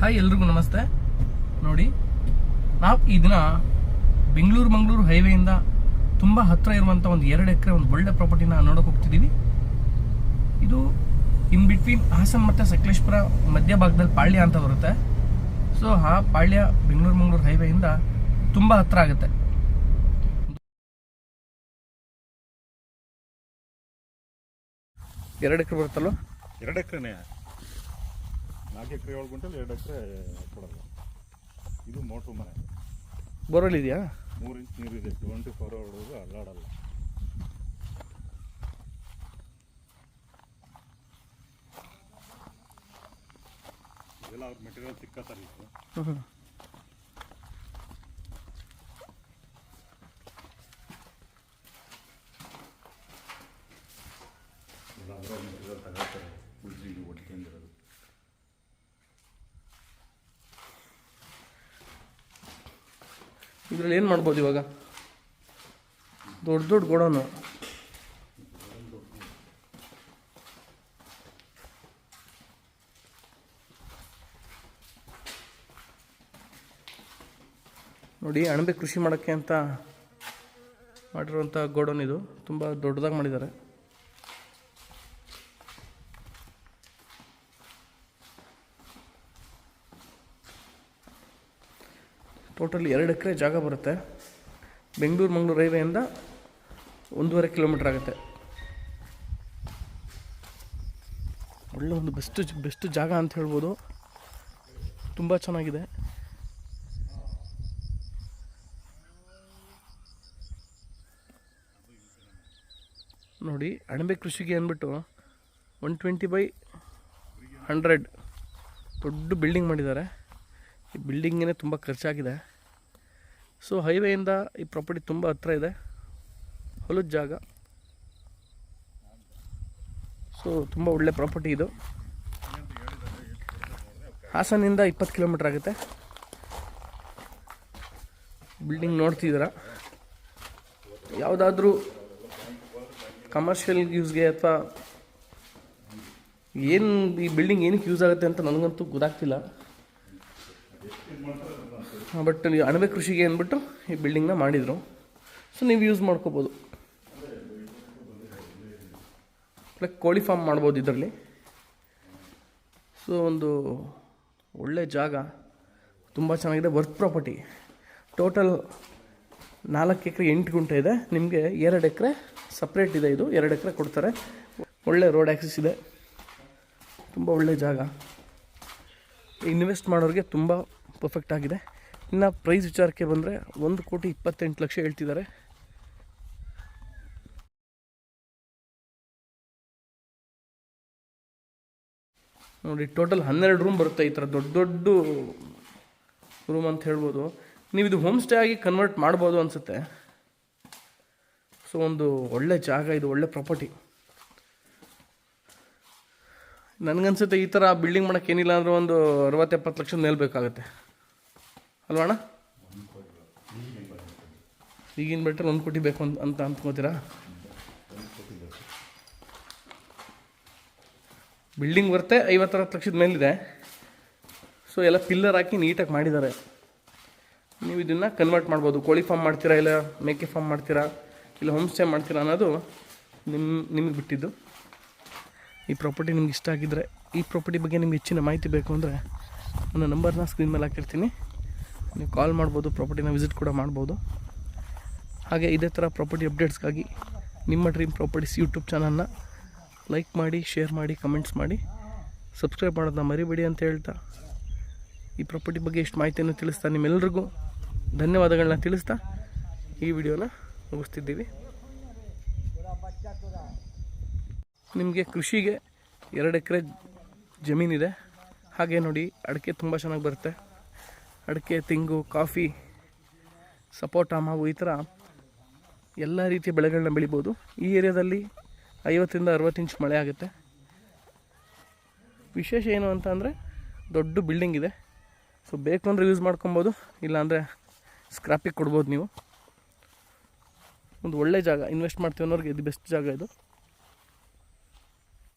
Hi ಎಲ್ರಿಗೂ ನಮಸ್ತೆ. ನೋಡಿ, ನಾವು ಈ ದಿನ ಬೆಂಗಳೂರು ಮಂಗಳೂರು ಹೈವೇಯಿಂದ ತುಂಬ ಹತ್ತಿರ ಇರುವಂಥ ಒಂದು ಎರಡು ಎಕರೆ ಒಂದು ಒಳ್ಳೆ ಪ್ರಾಪರ್ಟಿನ ನೋಡೋಕೆ ಹೋಗ್ತಿದ್ದೀವಿ ಇದು ಇನ್ ಬಿಟ್ವೀನ್ ಹಾಸನ್ ಮತ್ತು ಸಕಲೇಶ್ಪುರ ಮಧ್ಯ ಭಾಗದಲ್ಲಿ ಪಾಳ್ಯ ಅಂತ ಬರುತ್ತೆ. ಸೊ ಆ ಪಾಳ್ಯ ಬೆಂಗಳೂರು ಮಂಗಳೂರು ಹೈವೇಯಿಂದ ತುಂಬ ಹತ್ತಿರ ಆಗುತ್ತೆ. ಎರಡು ಎಕರೆ ಬರುತ್ತಲ್ವ? ಎರಡು ಎಕರೆನೇ. ನಾಲ್ಕು ಎಕರೆ ಏಳು ಗುಂಟಲ್ಲಿ ಎರಡು ಎಕರೆ ಕೊಡೋದು. ಇದು ಮೋಟ್ರ್ ಮನೆ. ಬೋರ್ವೆಲ್ ಇದೆಯಾ? ಮೂರು ಇಂಚ್ ನೀರಿದೆ ಟ್ವೆಂಟಿ ಫೋರ್ ಅವರ್ವರೆಗೂ ಅಲ್ಲಾಡಲ್ಲ. ಇದೆಲ್ಲ ಅವ್ರ ಮೆಟೀರಿಯಲ್ ಸಿಕ್ಕತ್ತಾರೆ ಇದು ಹ್ಞೂ ಎಲ್ಲ ಅವರ ಮೆಟೀರಿಯಲ್ ತಗೊಳ್ತಾರೆ ಉಜ್ಜಿಗೆ ಹೊಡ್ಕೊಂಡಿರೋದು ಇದ್ರಲ್ಲಿ ಏನು ಮಾಡ್ಬೋದು ಇವಾಗ? ದೊಡ್ಡ ದೊಡ್ಡ ಗೋಡೌನು. ನೋಡಿ, ಅಣಬೆ ಕೃಷಿ ಮಾಡೋಕ್ಕೆ ಅಂತ ಮಾಡಿರುವಂಥ ಗೋಡೌನ್ ಇದು. ತುಂಬ ದೊಡ್ಡದಾಗಿ ಮಾಡಿದ್ದಾರೆ. ಟೋಟಲ್ ಎರಡು ಎಕರೆ ಜಾಗ ಬರುತ್ತೆ. ಬೆಂಗಳೂರು ಮಂಗಳೂರು ಹೈವೇಯಿಂದ ಒಂದೂವರೆ ಕಿಲೋಮೀಟ್ರ್ ಆಗುತ್ತೆ. ಒಳ್ಳೆ ಒಂದು ಬೆಸ್ಟ್ ಬೆಸ್ಟ್ ಜಾಗ ಅಂತ ಹೇಳ್ಬೋದು. ತುಂಬ ಚೆನ್ನಾಗಿದೆ. ನೋಡಿ, ಅಣಬೆ ಕೃಷಿಗೆ ಅಂದ್ಬಿಟ್ಟು ಒನ್ ಟ್ವೆಂಟಿ ಬೈ ಹಂಡ್ರೆಡ್ ದೊಡ್ಡ ಬಿಲ್ಡಿಂಗ್ ಮಾಡಿದ್ದಾರೆ. ಈ ಬಿಲ್ಡಿಂಗೇ ತುಂಬ ಖರ್ಚಾಗಿದೆ. ಸೊ ಹೈವೇಯಿಂದ ಈ ಪ್ರಾಪರ್ಟಿ ತುಂಬ ಹತ್ತಿರ ಇದೆ. ಹೊಲದ ಜಾಗ. ಸೊ ತುಂಬ ಒಳ್ಳೆ ಪ್ರಾಪರ್ಟಿ ಇದು. ಹಾಸನಿಂದ ಇಪ್ಪತ್ತು ಕಿಲೋಮೀಟ್ರ್ ಆಗುತ್ತೆ. ಬಿಲ್ಡಿಂಗ್ ನೋಡ್ತಿದ್ದೀರಾ? ಯಾವುದಾದ್ರೂ ಕಮರ್ಷಿಯಲ್ ಯೂಸ್ಗೆ ಅಥವಾ ಏನು ಈ ಬಿಲ್ಡಿಂಗ್ ಏನಕ್ಕೆ ಯೂಸ್ ಆಗುತ್ತೆ ಅಂತ ನನಗಂತೂ ಗೊತ್ತಾಗ್ತಿಲ್ಲ. ಬಟ್ ನೀವು ಅಣಬೆ ಕೃಷಿಗೆ ಅಂದ್ಬಿಟ್ಟು ಈ ಬಿಲ್ಡಿಂಗ್ನ ಮಾಡಿದರು. ಸೊ ನೀವು ಯೂಸ್ ಮಾಡ್ಕೋಬೋದು. ಲೈಕ್ ಕೋಳಿ ಫಾರ್ಮ್ ಮಾಡ್ಬೋದು ಇದರಲ್ಲಿ. ಸೊ ಒಂದು ಒಳ್ಳೆ ಜಾಗ. ತುಂಬ ಚೆನ್ನಾಗಿದೆ. ವರ್ಕ್ ಪ್ರಾಪರ್ಟಿ ಟೋಟಲ್ ನಾಲ್ಕು ಎಕರೆ, ಎಂಟು ಗುಂಟೆ ಇದೆ. ನಿಮಗೆ ಎರಡು ಎಕರೆ ಸಪ್ರೇಟ್ ಇದೆ ಇದು. ಎರಡು ಎಕರೆ ಕೊಡ್ತಾರೆ. ಒಳ್ಳೆ ರೋಡ್ ಆ್ಯಕ್ಸಸ್ ಇದೆ. ತುಂಬ ಒಳ್ಳೆ ಜಾಗ. ಇನ್ವೆಸ್ಟ್ ಮಾಡೋರಿಗೆ ತುಂಬ ಪರ್ಫೆಕ್ಟ್ ಆಗಿದೆ. ಇನ್ನು ಪ್ರೈಸ್ ವಿಚಾರಕ್ಕೆ ಬಂದರೆ ಒಂದು ಕೋಟಿ ಇಪ್ಪತ್ತೆಂಟು ಲಕ್ಷ ಹೇಳ್ತಿದ್ದಾರೆ. ನೋಡಿ ಟೋಟಲ್ ಹನ್ನೆರಡು ರೂಮ್ ಬರುತ್ತೆ ಈ ಥರ ದೊಡ್ಡ ದೊಡ್ಡ ರೂಮ್ ಅಂತ ಹೇಳ್ಬೋದು. ನೀವು ಇದು ಹೋಮ್ ಸ್ಟೇ ಆಗಿ ಕನ್ವರ್ಟ್ ಮಾಡ್ಬೋದು ಅನಿಸುತ್ತೆ. ಸೊ ಒಂದು ಒಳ್ಳೆ ಜಾಗ, ಇದು ಒಳ್ಳೆ ಪ್ರಾಪರ್ಟಿ ನನಗನ್ಸುತ್ತೆ ಈ ಥರ ಬಿಲ್ಡಿಂಗ್ ಮಾಡೋಕ್ಕೇನಿಲ್ಲ ಅಂದರೆ ಒಂದು ಅರವತ್ತು ಎಪ್ಪತ್ತು ಲಕ್ಷದ ಮೇಲೆ ಬೇಕಾಗುತ್ತೆ ಅಲ್ವಾ ಅಣ್ಣ ಈಗಿನ ಬೆಟ್ರೆ ಒಂದು ಕೋಟಿ ಬೇಕು ಅಂತ ಅಂತ ಅಂದ್ಕೋತೀರಾ? ಬಿಲ್ಡಿಂಗ್ ಬರುತ್ತೆ ಐವತ್ತರತ್ತು ಲಕ್ಷದ ಮೇಲಿದೆ. ಸೊ ಎಲ್ಲ ಪಿಲ್ಲರ್ ಹಾಕಿ ನೀಟಾಗಿ ಮಾಡಿದ್ದಾರೆ. ನೀವು ಇದನ್ನು ಕನ್ವರ್ಟ್ ಮಾಡ್ಬೋದು. ಕೋಳಿ ಫಾರ್ಮ್ ಮಾಡ್ತೀರಾ ಇಲ್ಲ ಮೇಕೆ ಫಾರ್ಮ್ ಮಾಡ್ತೀರಾ ಇಲ್ಲ ಹೋಮ್ ಸ್ಟೇ ಮಾಡ್ತೀರಾ ಅನ್ನೋದು ನಿಮ್ಮ ನಿಮಗೆ ಬಿಟ್ಟಿದ್ದು. ಈ ಪ್ರಾಪರ್ಟಿ ನಿಮ್ಗೆ ಇಷ್ಟ ಆಗಿದ್ದರೆ ಈ ಪ್ರಾಪರ್ಟಿ ಬಗ್ಗೆ ನಿಮ್ಗೆ ಹೆಚ್ಚಿನ ಮಾಹಿತಿ ಬೇಕು ಅಂದರೆ ನನ್ನ ನಂಬರ್ನ ಸ್ಕ್ರೀನ್ ಮೇಲೆ ಹಾಕಿರ್ತೀನಿ. ನೀವು ಕಾಲ್ ಮಾಡ್ಬೋದು ಪ್ರಾಪರ್ಟಿನ ವಿಸಿಟ್ ಕೂಡ ಮಾಡ್ಬೋದು. ಹಾಗೆ ಇದೇ ಥರ ಪ್ರಾಪರ್ಟಿ ಅಪ್ಡೇಟ್ಸ್ಗಾಗಿ ನಿಮ್ಮ ಡ್ರೀಮ್ ಪ್ರಾಪರ್ಟೀಸ್ ಯೂಟ್ಯೂಬ್ ಚಾನಲ್ನ ಲೈಕ್ ಮಾಡಿ ಶೇರ್ ಮಾಡಿ ಕಮೆಂಟ್ಸ್ ಮಾಡಿ. ಸಬ್ಸ್ಕ್ರೈಬ್ ಮಾಡೋದನ್ನ ಮರಿಬೇಡಿ ಅಂತ ಹೇಳ್ತಾ. ಈ ಪ್ರಾಪರ್ಟಿ ಬಗ್ಗೆ ಎಷ್ಟು ಮಾಹಿತಿಯನ್ನು ತಿಳಿಸ್ತಾ ನಿಮ್ಮೆಲ್ಲರಿಗೂ ಧನ್ಯವಾದಗಳನ್ನ ತಿಳಿಸ್ತಾ ಈ ವಿಡಿಯೋನ ಮುಗಿಸ್ತಿದ್ದೀವಿ. ನಿಮಗೆ ಕೃಷಿಗೆ ಎರಡು ಎಕರೆ ಜಮೀನಿದೆ. ಹಾಗೆ ನೋಡಿ, ಅಡಿಕೆ ತುಂಬ ಚೆನ್ನಾಗಿ ಬರುತ್ತೆ. ಅಡಿಕೆ, ತೆಂಗು, ಕಾಫಿ, ಸಪೋಟ, ಮಾವು ಈ ಥರ ಎಲ್ಲ ರೀತಿಯ ಬೆಳೆಗಳನ್ನ ಬೆಳಿಬೋದು. ಈ ಏರಿಯಾದಲ್ಲಿ ಐವತ್ತರಿಂದ ಅರವತ್ತು ಇಂಚ್ ಮಳೆ ಆಗುತ್ತೆ. ವಿಶೇಷ ಏನು ಅಂತ ಅಂದರೆ ದೊಡ್ಡ ಬಿಲ್ಡಿಂಗ್ ಇದೆ. ಸೊ ಬೇಕು ಅಂದರೆ ಯೂಸ್ ಮಾಡ್ಕೊಬೋದು ಇಲ್ಲಾಂದರೆ ಸ್ಕ್ರಾಪಿಗೆ ಕೊಡ್ಬೋದು ನೀವು. ಒಂದು ಒಳ್ಳೆ ಜಾಗ ಇನ್ವೆಸ್ಟ್ ಮಾಡ್ತೀವಿ ಅನ್ನೋರಿಗೆ ಇದು ಬೆಸ್ಟ್ ಜಾಗ ಇದು.